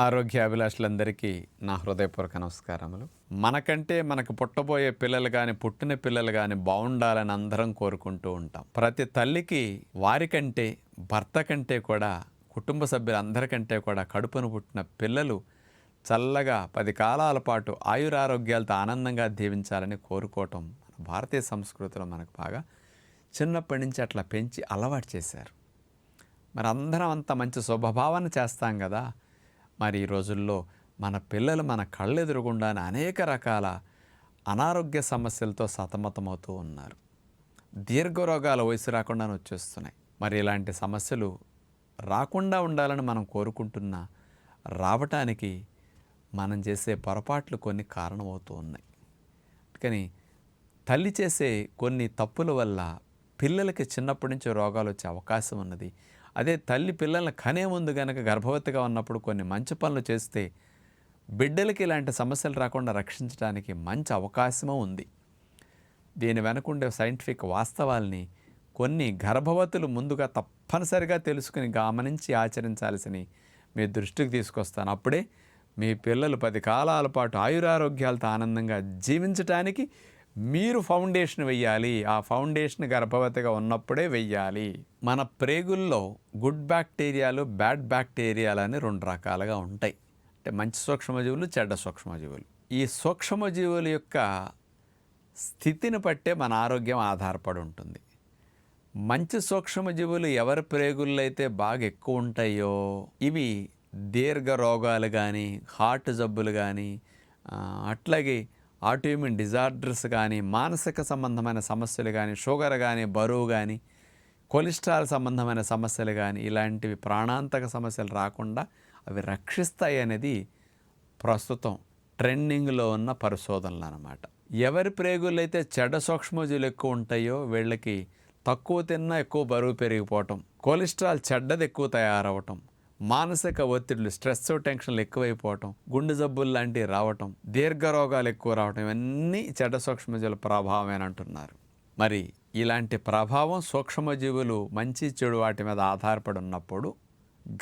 ఆరోగ్యాభిలాషులందరికీ నా హృదయపూర్వక నమస్కారములు. మనకంటే మనకు పుట్టబోయే పిల్లలు కానీ పుట్టిన పిల్లలు కానీ బాగుండాలని అందరం కోరుకుంటూ ఉంటాం. ప్రతి తల్లికి వారికంటే భర్త కంటే కూడా కుటుంబ సభ్యులందరికంటే కూడా కడుపును పుట్టిన పిల్లలు చల్లగా పది కాలాల పాటు ఆయురారోగ్యాలతో ఆనందంగా దీవించాలని కోరుకోవటం మన భారతీయ సంస్కృతిలో మనకు బాగా చిన్నప్పటి నుంచి అట్లా పెంచి అలవాటు చేశారు. మరి అందరం అంత మంచి శుభభావన చేస్తాం కదా? మరి ఈ రోజుల్లో మన పిల్లలు మన కళ్ళెదురుగుండానే అనేక రకాల అనారోగ్య సమస్యలతో సతమతమవుతూ ఉన్నారు. దీర్ఘరోగాల వయసు రాకుండానే వచ్చేస్తున్నాయి. మరి ఇలాంటి సమస్యలు రాకుండా ఉండాలని మనం కోరుకుంటున్నా రావటానికి మనం చేసే పొరపాట్లు కొన్ని కారణమవుతూ ఉన్నాయి. కానీ తల్లి చేసే కొన్ని తప్పుల వల్ల పిల్లలకి చిన్నప్పటి నుంచి రోగాలు వచ్చే అవకాశం ఉన్నది. అదే తల్లి పిల్లల్ని కనే ముందు కనుక గర్భవతిగా ఉన్నప్పుడు కొన్ని మంచి పనులు చేస్తే బిడ్డలకి ఇలాంటి సమస్యలు రాకుండా రక్షించడానికి మంచి అవకాశము ఉంది. దీని వెనకుండే సైంటిఫిక్ వాస్తవాల్ని కొన్ని గర్భవతులు ముందుగా తప్పనిసరిగా తెలుసుకుని గమనించి ఆచరించాల్సిని మీ దృష్టికి తీసుకొస్తాను. అప్పుడే మీ పిల్లలు పది కాలాల పాటు ఆయురారోగ్యాలతో ఆనందంగా జీవించటానికి మీరు ఫౌండేషన్ వెయ్యాలి ఆ ఫౌండేషన్ గర్భవతిగా ఉన్నప్పుడే వెయ్యాలి. మన ప్రేగుల్లో గుడ్ బ్యాక్టీరియాలు బ్యాడ్ బ్యాక్టీరియాలు అని రెండు రకాలుగా ఉంటాయి. అంటే మంచి సూక్ష్మజీవులు చెడ్డ సూక్ష్మజీవులు. ఈ సూక్ష్మజీవుల యొక్క స్థితిని బట్టే మన ఆరోగ్యం ఆధారపడి ఉంటుంది. మంచి సూక్ష్మజీవులు ఎవరి ప్రేగుల్లో అయితే బాగా ఎక్కువ ఉంటాయో ఇవి దీర్ఘ రోగాలు కానీ హార్ట్ జబ్బులు కానీ అట్లాగే ఆటోఇమ్యూన్ డిజార్డర్స్ కానీ మానసిక సంబంధమైన సమస్యలు కానీ షుగర్ కానీ బరువు కానీ కొలెస్ట్రాల్ సంబంధమైన సమస్యలు కానీ ఇలాంటివి ప్రాణాంతక సమస్యలు రాకుండా అవి రక్షిస్తాయి అనేది ప్రస్తుతం ట్రెండింగ్లో ఉన్న పరిశోధనలు అనమాట ఎవరి ప్రేగులైతే అయితే చెడ్డ సూక్ష్మజీవులు ఎక్కువ ఉంటాయో వీళ్ళకి తక్కువ తిన్నా ఎక్కువ బరువు పెరిగిపోవటం కొలెస్ట్రాల్ చెడ్డది ఎక్కువ తయారవటం మానసిక ఒత్తిడులు స్ట్రెస్ టెన్షన్లు ఎక్కువైపోవటం గుండె జబ్బులు లాంటివి రావటం దీర్ఘ రోగాలు ఎక్కువ రావటం ఇవన్నీ చెడ్డ సూక్ష్మజీవుల ప్రభావమేనంటున్నారు అంటున్నారు. మరి ఇలాంటి ప్రభావం సూక్ష్మజీవులు మంచి చెడు వాటి మీద ఆధారపడి ఉన్నప్పుడు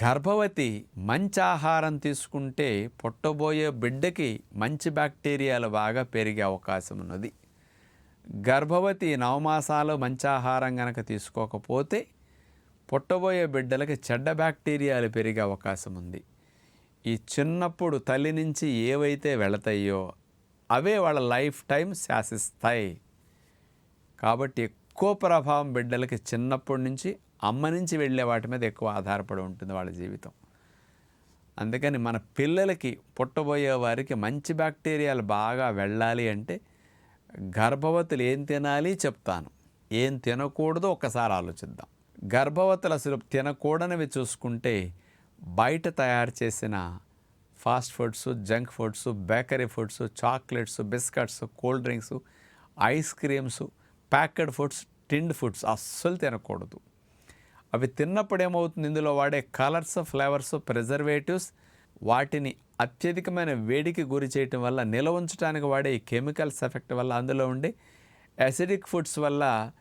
గర్భవతి మంచి ఆహారం తీసుకుంటే పుట్టబోయే బిడ్డకి మంచి బ్యాక్టీరియాలు బాగా పెరిగే అవకాశం ఉన్నది. గర్భవతి నవమాసాలు మంచి ఆహారం కనుక తీసుకోకపోతే పుట్టబోయే బిడ్డలకి చెడ్డ బ్యాక్టీరియాలు పెరిగే అవకాశం ఉంది. ఈ చిన్నప్పుడు తల్లి నుంచి ఏవైతే వెళతాయో అవే వాళ్ళ లైఫ్ టైం శాసిస్తాయి. కాబట్టి ఎక్కువ ప్రభావం బిడ్డలకి చిన్నప్పటి నుంచి అమ్మ నుంచి వెళ్ళే వాటి మీద ఎక్కువ ఆధారపడి ఉంటుంది వాళ్ళ జీవితం. అందుకని మన పిల్లలకి పుట్టబోయే వారికి మంచి బ్యాక్టీరియాలు బాగా వెళ్ళాలి అంటే గర్భవతులు ఏం తినాలి చెప్తాను. ఏం తినకూడదో ఒక్కసారి ఆలోచిద్దాం. గర్భవతులు అసలు తినకూడనివి చూసుకుంటే బయట తయారు చేసిన fast foods junk foods bakery foods chocolates biscuits cool drinks ice creams packed foods tinned foods అస్సలు తినకూడదు. అవి తిన్నప్పుడు ఏమవుతుంది? ఇందులో వాడే కలర్స్ ఫ్లేవర్స్ ప్రిజర్వేటివ్స్ వాటిని అత్యధికమైన వేడికి గురి చేయటం వల్ల నిల్వ ఉంచడానికి వాడే కెమికల్స్ ఎఫెక్ట్ వల్ల అందులో ఉండే యాసిడిక్ ఫుడ్స్ వల్ల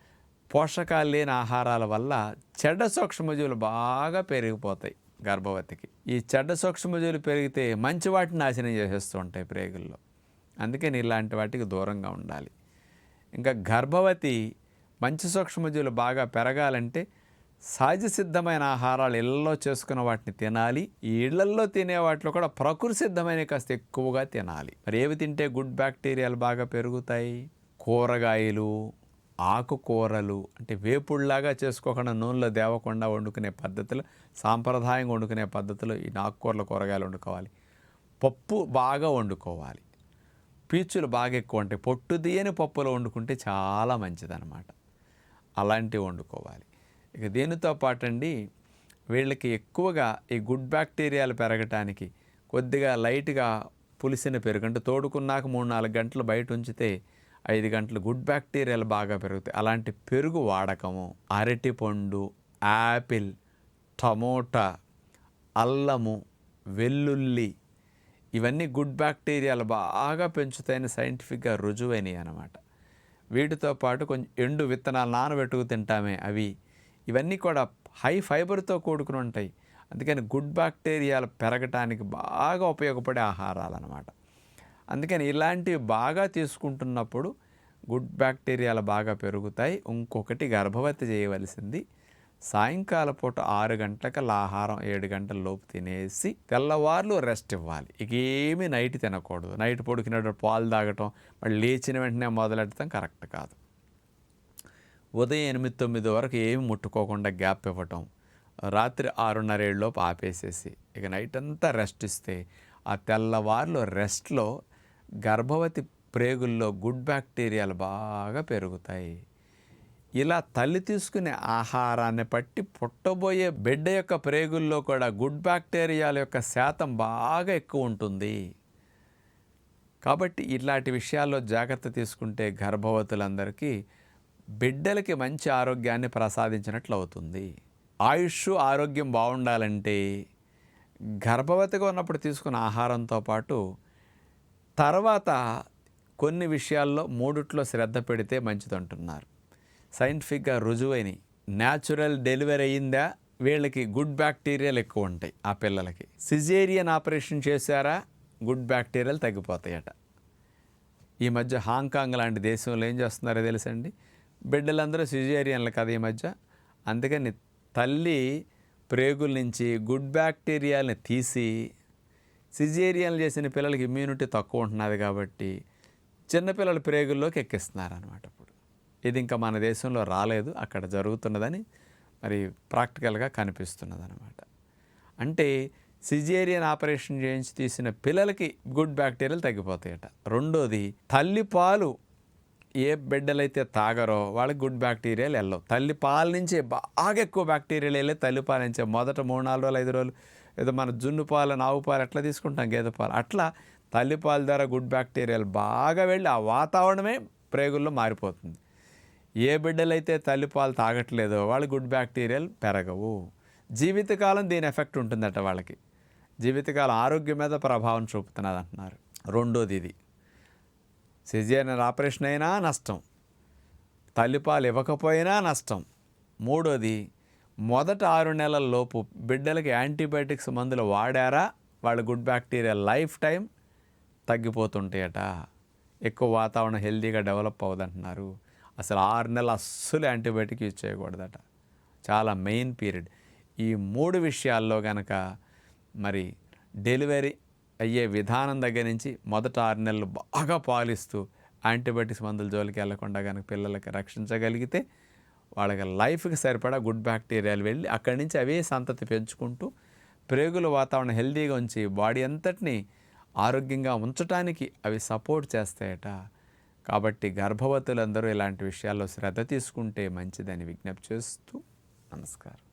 పోషకాలు లేని ఆహారాల వల్ల చెడ్డ సూక్ష్మజీవులు బాగా పెరిగిపోతాయి గర్భవతికి. ఈ చెడ్డ సూక్ష్మజీవులు పెరిగితే మంచి వాటిని నాశనం చేసేస్తూ ఉంటాయి ప్రేగుల్లో. అందుకని ఇలాంటి వాటికి దూరంగా ఉండాలి. ఇంకా గర్భవతి మంచి సూక్ష్మజీవులు బాగా పెరగాలంటే సహజ సిద్ధమైన ఆహారాలు ఇళ్ళలో చేసుకున్న వాటిని తినాలి. ఈ ఇళ్ళల్లో తినే వాటిలో కూడా ప్రకృతి సిద్ధమైన కాస్త ఎక్కువగా తినాలి. మరి ఏవి తింటే గుడ్ బ్యాక్టీరియాలు బాగా పెరుగుతాయి? కూరగాయలు ఆకుకూరలు అంటే వేపుడులాగా చేసుకోకుండా నూనెలో దేవకుండా వండుకునే పద్ధతులు సాంప్రదాయంగా వండుకునే పద్ధతులు ఈ ఆకుకూరల కూరగాయలు వండుకోవాలి. పప్పు బాగా వండుకోవాలి. పీచులు బాగా ఎక్కువ ఉంటాయి పొట్టు తీయని పప్పులో వండుకుంటే చాలా మంచిదన్నమాట. అలాంటివి వండుకోవాలి. ఇక దీనితో పాటండి వీళ్ళకి ఎక్కువగా ఈ గుడ్ బ్యాక్టీరియాలు పెరగటానికి కొద్దిగా లైట్గా పులిసిన పెరుగు అంటే తోడుకున్నాక మూడు నాలుగు గంటలు బయట ఉంచితే ఐదు గంటలు గుడ్ బ్యాక్టీరియాలు బాగా పెరుగుతాయి. అలాంటి పెరుగు వాడకము అరటిపండు యాపిల్ టమోటా అల్లము వెల్లుల్లి ఇవన్నీ గుడ్ బ్యాక్టీరియాలు బాగా పెంచుతాయని సైంటిఫిక్గా రుజువైనవి అనమాట వీటితో పాటు కొంచెం ఎండు విత్తనాలు నానబెట్టుకు తింటామే అవి. ఇవన్నీ కూడా హై ఫైబర్తో కూడుకుని ఉంటాయి. అందుకని గుడ్ బ్యాక్టీరియాలు పెరగటానికి బాగా ఉపయోగపడే ఆహారాలు అనమాట అందుకని ఇలాంటివి బాగా తీసుకుంటున్నప్పుడు గుడ్ బ్యాక్టీరియాలు బాగా పెరుగుతాయి. ఇంకొకటి గర్భవతి చేయవలసింది సాయంకాల పూట ఆరు గంటలకల్లా ఆహారం ఏడు గంటల లోపు తినేసి తెల్లవార్లు రెస్ట్ ఇవ్వాలి. ఇక ఏమీ నైట్ తినకూడదు. నైట్ పొడికినప్పుడు పాలు తాగటం మళ్ళీ లేచిన వెంటనే మొదలెడతాం కరెక్ట్ కాదు. ఉదయం ఎనిమిది తొమ్మిది వరకు ఏమి ముట్టుకోకుండా గ్యాప్ ఇవ్వటం రాత్రి ఆరున్నర ఏడులోపు ఆపేసేసి ఇక నైట్ అంతా రెస్ట్ ఇస్తే ఆ తెల్లవార్లు రెస్ట్లో గర్భవతి ప్రేగుల్లో గుడ్ బ్యాక్టీరియాలు బాగా పెరుగుతాయి. ఇలా తల్లి తీసుకునే ఆహారాన్ని బట్టి పుట్టబోయే బిడ్డ యొక్క ప్రేగుల్లో కూడా గుడ్ బ్యాక్టీరియాల యొక్క శాతం బాగా ఎక్కువ ఉంటుంది. కాబట్టి ఇలాంటి విషయాల్లో జాగ్రత్త తీసుకుంటే గర్భవతులందరికీ బిడ్డలకి మంచి ఆరోగ్యాన్ని ప్రసాదించినట్లు అవుతుంది. ఆయుష్ ఆరోగ్యం బాగుండాలంటే గర్భవతిగా ఉన్నప్పుడు తీసుకున్న ఆహారంతో పాటు తర్వాత కొన్ని విషయాల్లో మూడిట్లో శ్రద్ధ పెడితే మంచిదంటున్నారు. సైంటిఫిక్గా రుజువైన న్యాచురల్ డెలివరీ అయిందా వీళ్ళకి గుడ్ బ్యాక్టీరియాలు ఎక్కువ ఉంటాయి ఆ పిల్లలకి. సిజేరియన్ ఆపరేషన్ చేశారా? గుడ్ బ్యాక్టీరియాలు తగ్గిపోతాయట. ఈ మధ్య హాంకాంగ్ లాంటి దేశంలో ఏం చేస్తున్నారో తెలుసండి? బిడ్డలందరూ సిజేరియన్లు కదా ఈ మధ్య. అందుకని తల్లి ప్రేగుల నుంచి గుడ్ బ్యాక్టీరియాలని తీసి సిజేరియన్లు చేసిన పిల్లలకి ఇమ్యూనిటీ తక్కువ ఉంటున్నది కాబట్టి చిన్నపిల్లల ప్రేగుల్లోకి ఎక్కిస్తున్నారు అనమాట ఇప్పుడు. ఇది ఇంకా మన దేశంలో రాలేదు అక్కడ జరుగుతున్నదని మరి ప్రాక్టికల్గా కనిపిస్తున్నది అనమాట అంటే సిజేరియన్ ఆపరేషన్ చేయించి తీసిన పిల్లలకి గుడ్ బ్యాక్టీరియాలు తగ్గిపోతాయట. రెండోది తల్లి పాలు ఏ బిడ్డలైతే తాగరో వాళ్ళకి గుడ్ బ్యాక్టీరియాలు వెళ్ళవు. తల్లి పాల నుంచే బాగా ఎక్కువ బ్యాక్టీరియాలు వెళ్ళే తల్లి పాల నుంచే మొదట మూడు నాలుగు రోజులు ఐదు రోజులు ఏదో మన జున్ను పాలు ఆవు పాలు ఎట్లా తీసుకుంటాం గేదె పాలు. అట్లా తల్లి పాల ద్వారా గుడ్ బ్యాక్టీరియాలు బాగా వెళ్ళి ఆ వాతావరణమే ప్రేగుల్లో మారిపోతుంది. ఏ బిడ్డలైతే తల్లిపాలు తాగట్లేదో వాళ్ళు గుడ్ బ్యాక్టీరియాలు పెరగవు. జీవితకాలం దీని ఎఫెక్ట్ ఉంటుందట వాళ్ళకి. జీవితకాలం ఆరోగ్యం మీద ప్రభావం చూపుతున్నది అంటున్నారు. రెండోది ఇది. సిజేరియన్ ఆపరేషన్ అయినా నష్టం. తల్లిపాలు ఇవ్వకపోయినా నష్టం. మూడోది మొదట ఆరు నెలల్లోపు బిడ్డలకి యాంటీబయాటిక్స్ మందులు వాడారా? వాళ్ళ గుడ్ బ్యాక్టీరియా లైఫ్ టైం తగ్గిపోతుంటాయట. ఎక్కువ వాతావరణం హెల్తీగా డెవలప్ అవ్వదంటున్నారు. అసలు ఆరు నెలలు అస్సలు యాంటీబయాటిక్ యూజ్ చేయకూడదట. చాలా మెయిన్ పీరియడ్. ఈ మూడు విషయాల్లో కనుక మరి డెలివరీ అయ్యే విధానం దగ్గర నుంచి మొదట ఆరు నెలలు బాగా పాలిస్తూ యాంటీబయాటిక్స్ మందుల జోలికి వెళ్ళకుండా కనుక పిల్లలకి రక్షించగలిగితే వాళ్ళకి లైఫ్కి సరిపడా గుడ్ బ్యాక్టీరియాలు వెళ్ళి అక్కడి నుంచి అవే సంతతి పెంచుకుంటూ ప్రేగుల వాతావరణం హెల్తీగా ఉంచి బాడీ అంతటిని ఆరోగ్యంగా ఉంచడానికి అవి సపోర్ట్ చేస్తాయట. కాబట్టి గర్భవతులందరూ ఇలాంటి విషయాల్లో శ్రద్ధ తీసుకుంటే మంచిదని విజ్ఞప్తి చేస్తూ నమస్కారం.